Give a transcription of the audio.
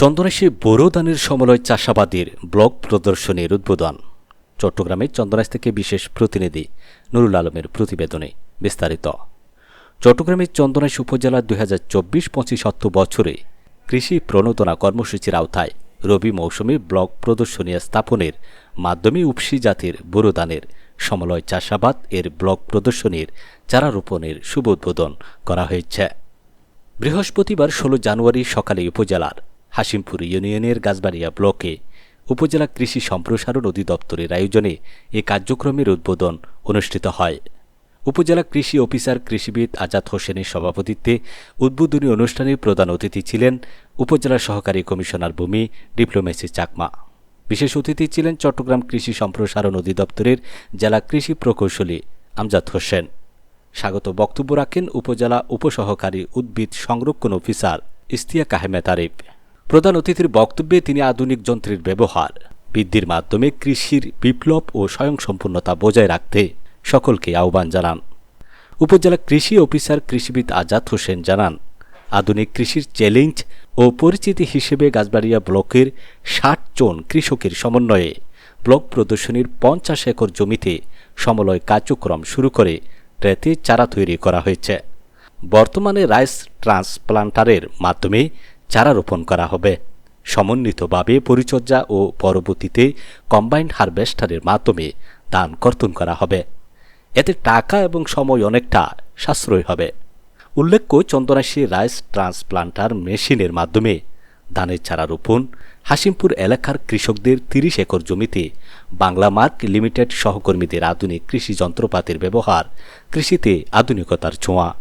চন্দনাশী বোরো দানের সমলয় চাষাবাদের ব্লক প্রদর্শনীর উদ্বোধন। চট্টগ্রামে চন্দনাশ থেকে বিশেষ প্রতিনিধি নুরুল আলমের প্রতিবেদনে বিস্তারিত। চট্টগ্রামের চন্দনাশ উপজেলার দুই হাজার চব্বিশ পঁচিশ অর্থ বছরে কৃষি প্রণোদনা কর্মসূচির আওতায় রবি মৌসুমে ব্লক প্রদর্শনী স্থাপনের মাধ্যমে উপসি জাতির বোরো দানের সমলয় চাষাবাদ এর ব্লক প্রদর্শনীর চারা রোপণের শুভ উদ্বোধন করা হয়েছে। বৃহস্পতিবার ষোলো জানুয়ারি সকালে উপজেলার হাসিমপুর ইউনিয়নের গাছবাড়িয়া ব্লকে উপজেলা কৃষি সম্প্রসারণ অধিদপ্তরের আয়োজনে এ কার্যক্রমের উদ্বোধন অনুষ্ঠিত হয়। উপজেলা কৃষি অফিসার কৃষিবিদ আজাদ হোসেনের সভাপতিত্বে উদ্বোধনী অনুষ্ঠানে প্রধান অতিথি ছিলেন উপজেলা সহকারী কমিশনার ভূমি ডিপ্লোমেসি চাকমা। বিশেষ অতিথি ছিলেন চট্টগ্রাম কৃষি সম্প্রসারণ অধিদপ্তরের জেলা কৃষি প্রকৌশলী আমজাদ হোসেন। স্বাগত বক্তব্য রাখেন উপজেলা উপসহকারী উদ্ভিদ সংরক্ষণ অফিসার ইস্তিয়া কাহেমে তারিফ প্রধান অতিথির বক্তব্যে তিনি আধুনিক যন্ত্রের ব্যবহার, বৃদ্ধির মাধ্যমে কৃষির বিপ্লব ও স্বয়ংসম্পূর্ণতা বজায় রাখতে সকলকে আহ্বান জানান। উপজেলা কৃষি অফিসার কৃষিবিদ আজাদ হোসেন জানান, আধুনিক কৃষির চ্যালেঞ্জ ও পরিচিতি হিসেবে গাছবাড়িয়া ব্লকের ষাট জন কৃষকের সমন্বয়ে ব্লক প্রদর্শনীর পঞ্চাশ একর জমিতে সমলয় কার্যক্রম শুরু করে ট্রেতে চারা তৈরি করা হয়েছে। বর্তমানে রাইস ট্রান্সপ্লান্টারের মাধ্যমে চারা রোপণ করা হবে। সমন্বিতভাবে পরিচর্যা ও পরবর্তীতে কম্বাইন্ড হারভেস্টারের মাধ্যমে ধান কর্তন করা হবে। এতে টাকা এবং সময় অনেকটা সাশ্রয় হবে। উল্লেখ্য, চন্দনাশী রাইস ট্রান্সপ্লান্টার মেশিনের মাধ্যমে ধানের চারা রোপণ হাসিমপুর এলাকার কৃষকদের তিরিশ একর জমিতে বাংলা মার্ক লিমিটেড সহকর্মীদের আধুনিক কৃষি যন্ত্রপাতির ব্যবহার কৃষিতে আধুনিকতার ছোঁয়া।